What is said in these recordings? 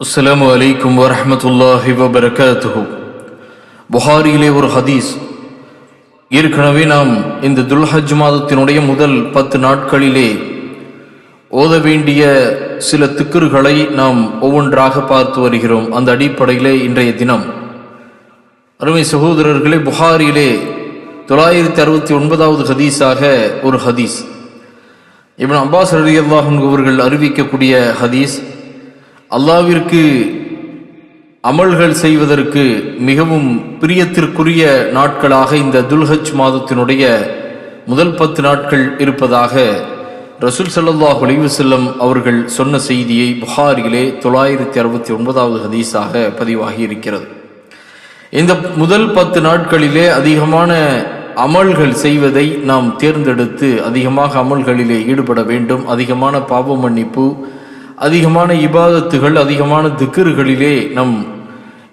அஸ்ஸலாமு அலைக்கும் வரமத்துல்லாஹி வபரகாத்துஹு புகாரியிலே ஒரு ஹதீஸ் ஏற்கனவே நாம் இந்த துல்ஹஜ் மாதத்தினுடைய முதல் பத்து நாட்களிலே ஓத வேண்டிய சில திக்குறுகளை நாம் ஒவ்வொன்றாக பார்த்து வருகிறோம் அந்த அடிப்படையிலே இன்றைய தினம் அருமை சகோதரர்களே புகாரியிலே தொள்ளாயிரத்தி அறுபத்தி ஒன்பதாவது ஹதீஸாக ஒரு ஹதீஸ் இவன் அப்பாஸ் ரலி அவர்கள் அறிவிக்கக்கூடிய ஹதீஸ் அல்லாவிற்கு அமல்கள் செய்வதற்கு மிகவும் பிரியத்திற்குரிய நாட்களாக இந்த துல்ஹஜ் மாதத்தினுடைய முதல் பத்து நாட்கள் இருப்பதாக ரசூல் சல்லாஹ் அலைஹி அவர்கள் சொன்ன செய்தியை புகாரிலே தொள்ளாயிரத்தி அறுபத்தி ஒன்பதாவது ஹதீஸாக பதிவாகி இருக்கிறது. இந்த முதல் பத்து நாட்களிலே அதிகமான அமல்கள் செய்வதை நாம் தேர்ந்தெடுத்து அதிகமாக அமல்களிலே ஈடுபட வேண்டும். அதிகமான பாவ மன்னிப்பு அதிகமான இபாதத்துகள் அதிகமான திக்கிறுகளிலே நம்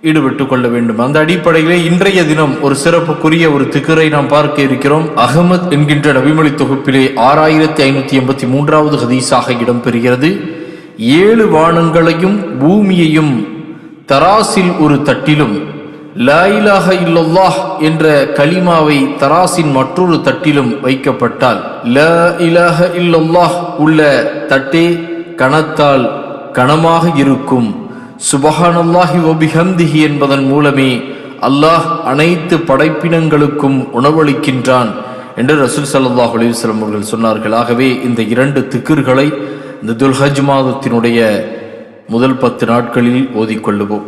ஈடுபட்டு கொள்ள வேண்டும். அந்த அடிப்படையிலே இன்றைய தினம் ஒரு சிறப்புக்குரிய ஒரு திக்கரை நாம் பார்க்க இருக்கிறோம். அகமத் என்கின்ற நபிமொழி தொகுப்பிலே ஆறாயிரத்தி ஐநூத்தி எண்பத்தி மூன்றாவது ஹதீஸாக இடம்பெறுகிறது. ஏழு வானங்களையும் பூமியையும் தராசில் ஒரு தட்டிலும் லாயிலாக இல்லல்லாஹ் என்ற கலிமாவை தராசின் மற்றொரு தட்டிலும் வைக்கப்பட்டால் ல இலாக இல்லல்லாஹ் உள்ள தட்டே கணத்தால் கணமாக இருக்கும். சுபஹானல்லாஹி வபிஹம்திஹி என்பதன் மூலமே அல்லாஹ் அனைத்து படைப்பினங்களுக்கும் உணவளிக்கின்றான் என்று ரசூல் சல்லாஹ் அலிவஸ்லம் அவர்கள் சொன்னார்கள். ஆகவே இந்த இரண்டு திக்கிர்களை இந்த துல்ஹஜ் மாதத்தினுடைய முதல் பத்து நாட்களில் ஓதிக்கொள்ளுவோம்.